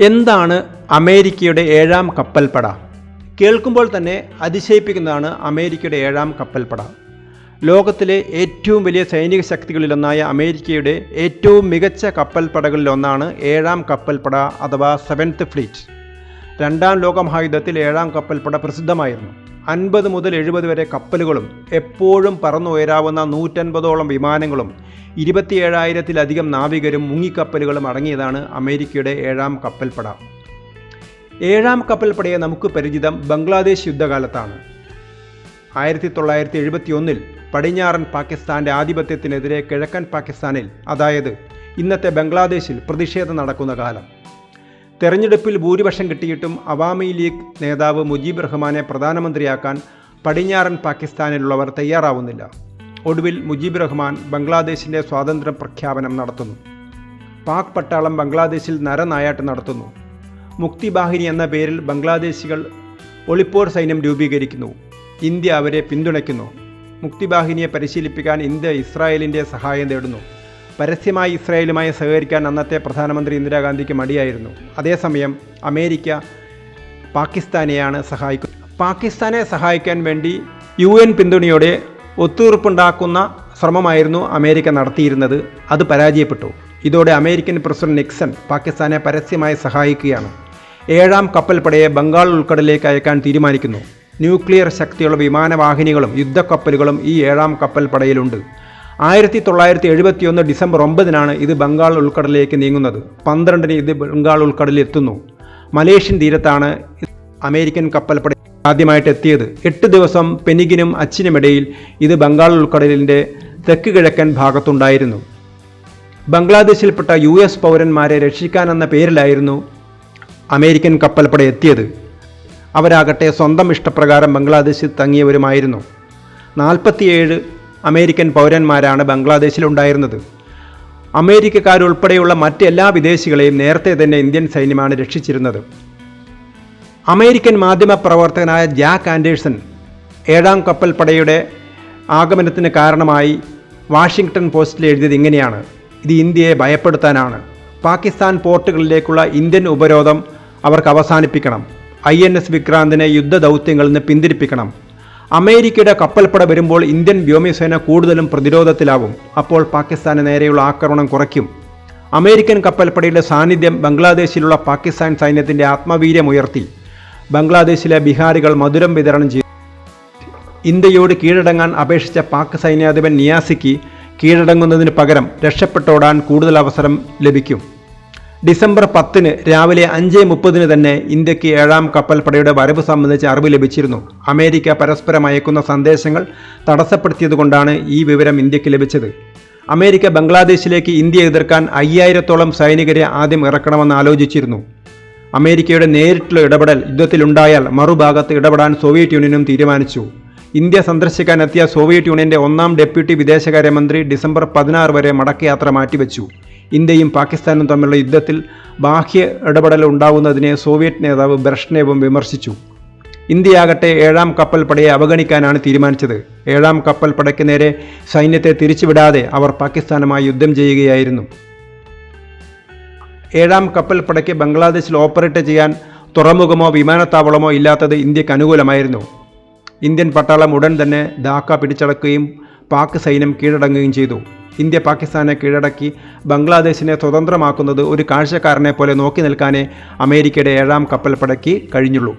എന്താണ് അമേരിക്കയുടെ ഏഴാം കപ്പൽപ്പട? കേൾക്കുമ്പോൾ തന്നെ അതിശയിപ്പിക്കുന്നതാണ് അമേരിക്കയുടെ ഏഴാം കപ്പൽപ്പട. ലോകത്തിലെ ഏറ്റവും വലിയ സൈനിക ശക്തികളിലൊന്നായ അമേരിക്കയുടെ ഏറ്റവും മികച്ച കപ്പൽപ്പടകളിലൊന്നാണ് ഏഴാം കപ്പൽപ്പട അഥവാ സെവൻത്ത് ഫ്ലീറ്റ്. രണ്ടാം ലോകമഹായുദ്ധത്തിൽ ഏഴാം കപ്പൽപ്പട പ്രസിദ്ധമായിരുന്നു. അൻപത് മുതൽ എഴുപത് വരെ കപ്പലുകളും എപ്പോഴും പറന്നുയരാവുന്ന നൂറ്റൻപതോളം വിമാനങ്ങളും ഇരുപത്തിയേഴായിരത്തിലധികം നാവികരും മുങ്ങിക്കപ്പലുകളും അടങ്ങിയതാണ് അമേരിക്കയുടെ ഏഴാം കപ്പൽപ്പട. ഏഴാം കപ്പൽപ്പടയെ നമുക്ക് പരിചിതം ബംഗ്ലാദേശ് യുദ്ധകാലത്താണ്. ആയിരത്തി തൊള്ളായിരത്തി എഴുപത്തി ഒന്നിൽ പടിഞ്ഞാറൻ പാകിസ്ഥാന്റെ ആധിപത്യത്തിനെതിരെ കിഴക്കൻ പാകിസ്ഥാനിൽ അതായത് ഇന്നത്തെ ബംഗ്ലാദേശിൽ പ്രതിഷേധം നടക്കുന്ന കാലം. തെരഞ്ഞെടുപ്പിൽ ഭൂരിപക്ഷം കിട്ടിയിട്ടും അവാമി ലീഗ് നേതാവ് മുജീബ് റഹ്മാനെ പ്രധാനമന്ത്രിയാക്കാൻ പടിഞ്ഞാറൻ പാകിസ്ഥാനിലുള്ളവർ തയ്യാറാവുന്നില്ല. ഒടുവിൽ മുജീബ് റഹ്മാൻ ബംഗ്ലാദേശിന്റെ സ്വാതന്ത്ര്യ പ്രഖ്യാപനം നടത്തുന്നു. പാക് പട്ടാളം ബംഗ്ലാദേശിൽ നരനായാട്ട് നടത്തുന്നു. മുക്തി ബാഹിനി എന്ന പേരിൽ ബംഗ്ലാദേശികൾ ഒളിപ്പോർ സൈന്യം രൂപീകരിക്കുന്നു. ഇന്ത്യ അവരെ പിന്തുണയ്ക്കുന്നു. മുക്തിബാഹിനിയെ പരിശീലിപ്പിക്കാൻ ഇന്ത്യ ഇസ്രായേലിന്റെ സഹായം തേടുന്നു. പരസ്യമായി ഇസ്രായേലുമായി സഹകരിക്കാൻ അന്നത്തെ പ്രധാനമന്ത്രി ഇന്ദിരാഗാന്ധിക്ക് മടിയായിരുന്നു. അതേസമയം അമേരിക്ക പാകിസ്ഥാനെയാണ് സഹായിക്കുന്നത് പാകിസ്ഥാനെ സഹായിക്കാൻ വേണ്ടി യു എൻ പിന്തുണയോടെ ഒത്തുതീർപ്പുണ്ടാക്കുന്ന ശ്രമമായിരുന്നു അമേരിക്ക നടത്തിയിരുന്നത്. അത് പരാജയപ്പെട്ടു. ഇതോടെ അമേരിക്കൻ പ്രസിഡന്റ് നിക്സൺ പാകിസ്ഥാനെ പരസ്യമായി സഹായിക്കുകയാണ്. ഏഴാം കപ്പൽപ്പടയെ ബംഗാൾ ഉൾക്കടലിലേക്ക് അയക്കാൻ തീരുമാനിക്കുന്നു. ന്യൂക്ലിയർ ശക്തിയുള്ള വിമാനവാഹിനികളും യുദ്ധക്കപ്പലുകളും ഈ ഏഴാം കപ്പൽപ്പടയിലുണ്ട്. ആയിരത്തി തൊള്ളായിരത്തി എഴുപത്തിയൊന്ന് ഡിസംബർ ഒമ്പതിനാണ് ഇത് ബംഗാൾ ഉൾക്കടലിലേക്ക് നീങ്ങുന്നത്. പന്ത്രണ്ടിന് ഇത് ബംഗാൾ ഉൾക്കടലിൽ എത്തുന്നു. മലേഷ്യൻ തീരത്താണ് അമേരിക്കൻ കപ്പൽപ്പട ആദ്യമായിട്ട് എത്തിയത്. എട്ട് ദിവസം പെനിഗിനും അച്ചിനുമിടയിൽ ഇത് ബംഗാൾ ഉൾക്കടലിന്റെ തെക്ക് കിഴക്കൻ ഭാഗത്തുണ്ടായിരുന്നു. ബംഗ്ലാദേശിൽപ്പെട്ട യു എസ് പൗരന്മാരെ രക്ഷിക്കാനെന്ന പേരിലായിരുന്നു അമേരിക്കൻ കപ്പൽപ്പട എത്തിയത്. അവരാകട്ടെ സ്വന്തം ഇഷ്ടപ്രകാരം ബംഗ്ലാദേശിൽ തങ്ങിയവരുമായിരുന്നു. നാൽപ്പത്തിയേഴ് അമേരിക്കൻ പൗരന്മാരാണ് ബംഗ്ലാദേശിലുണ്ടായിരുന്നത്. അമേരിക്കക്കാരുൾപ്പെടെയുള്ള മറ്റെല്ലാ വിദേശികളെയും നേരത്തെ തന്നെ ഇന്ത്യൻ സൈന്യമാണ് രക്ഷിച്ചിരുന്നത്. അമേരിക്കൻ മാധ്യമപ്രവർത്തകനായ ജാക്ക് ആൻഡേഴ്സൺ ഏഴാം കപ്പൽപ്പടയുടെ ആഗമനത്തിന് കാരണമായി വാഷിംഗ്ടൺ പോസ്റ്റിൽ എഴുതിയത് ഇങ്ങനെയാണ്. ഇത് ഇന്ത്യയെ ഭയപ്പെടുത്താനാണ്. പാകിസ്ഥാൻ പോർട്ടുകളിലേക്കുള്ള ഇന്ത്യൻ ഉപരോധം അവർക്ക് അവസാനിപ്പിക്കണം. ഐ എൻ എസ് വിക്രാന്തിനെ യുദ്ധദൗത്യങ്ങളിൽ നിന്ന് പിന്തിരിപ്പിക്കണം. അമേരിക്കയുടെ കപ്പൽപ്പട വരുമ്പോൾ ഇന്ത്യൻ വ്യോമസേന കൂടുതലും പ്രതിരോധത്തിലാവും. അപ്പോൾ പാകിസ്ഥാന് നേരെയുള്ള ആക്രമണം കുറയ്ക്കും. അമേരിക്കൻ കപ്പൽപ്പടയുടെ സാന്നിധ്യം ബംഗ്ലാദേശിലുള്ള പാകിസ്ഥാൻ സൈന്യത്തിന്റെ ആത്മവീര്യമുയർത്തി ബംഗ്ലാദേശിലെ ബിഹാരികൾ മധുരം വിതരണം ചെയ്തു. ഇന്ത്യയോട് കീഴടങ്ങാൻ അപേക്ഷിച്ച പാക് സൈന്യാധിപൻ നിയാസിക്ക് കീഴടങ്ങുന്നതിന് പകരം രക്ഷപ്പെട്ടോടാൻ കൂടുതൽ അവസരം ലഭിക്കും. ഡിസംബർ പത്തിന് രാവിലെ അഞ്ച് മുപ്പതിന് തന്നെ ഇന്ത്യയ്ക്ക് ഏഴാം കപ്പൽപ്പടയുടെ വരവ് സംബന്ധിച്ച് അറിവ് ലഭിച്ചിരുന്നു. അമേരിക്ക പരസ്പരം അയക്കുന്ന സന്ദേശങ്ങൾ തടസ്സപ്പെടുത്തിയതുകൊണ്ടാണ് ഈ വിവരം ഇന്ത്യയ്ക്ക് ലഭിച്ചത്. അമേരിക്ക ബംഗ്ലാദേശിലേക്ക് ഇന്ത്യ എതിർക്കാൻ അയ്യായിരത്തോളം സൈനികരെ ആദ്യം ഇറക്കണമെന്ന് ആലോചിച്ചിരുന്നു. അമേരിക്കയുടെ നേരിട്ടുള്ള ഇടപെടൽ യുദ്ധത്തിലുണ്ടായാൽ മറുഭാഗത്ത് ഇടപെടാൻ സോവിയറ്റ് യൂണിയനും തീരുമാനിച്ചു. ഇന്ത്യ സന്ദർശിക്കാനെത്തിയ സോവിയറ്റ് യൂണിയന്റെ ഒന്നാം ഡെപ്യൂട്ടി വിദേശകാര്യമന്ത്രി ഡിസംബർ പതിനാറ് വരെ മടക്കയാത്ര മാറ്റിവെച്ചു. ഇന്ത്യയും പാകിസ്ഥാനും തമ്മിലുള്ള യുദ്ധത്തിൽ ബാഹ്യ ഇടപെടൽ ഉണ്ടാകുന്നതിനെ സോവിയറ്റ് നേതാവ് ബ്രഷ്നേവും വിമർശിച്ചു. ഇന്ത്യയാകട്ടെ ഏഴാം കപ്പൽപ്പടയെ അവഗണിക്കാനാണ് തീരുമാനിച്ചത്. ഏഴാം കപ്പൽപ്പടയ്ക്ക് നേരെ സൈന്യത്തെ തിരിച്ചുവിടാതെ അവർ പാകിസ്ഥാനുമായി യുദ്ധം ചെയ്യുകയായിരുന്നു. ഏഴാം കപ്പൽപ്പടയ്ക്ക് ബംഗ്ലാദേശിൽ ഓപ്പറേറ്റ് ചെയ്യാൻ തുറമുഖമോ വിമാനത്താവളമോ ഇല്ലാത്തത് ഇന്ത്യയ്ക്ക് അനുകൂലമായിരുന്നു. ഇന്ത്യൻ പട്ടാളം ഉടൻ തന്നെ ധാക്ക പിടിച്ചടക്കുകയും പാക് സൈന്യം കീഴടങ്ങുകയും ചെയ്തു. ഇന്ത്യ പാകിസ്ഥാനെ കീഴടക്കി ബംഗ്ലാദേശിനെ സ്വതന്ത്രമാക്കുന്നത് ഒരു കാഴ്ചക്കാരനെ പോലെ നോക്കി നിൽക്കാനേ അമേരിക്കയുടെ ഏഴാം പടക്കി കഴിഞ്ഞുള്ളൂ.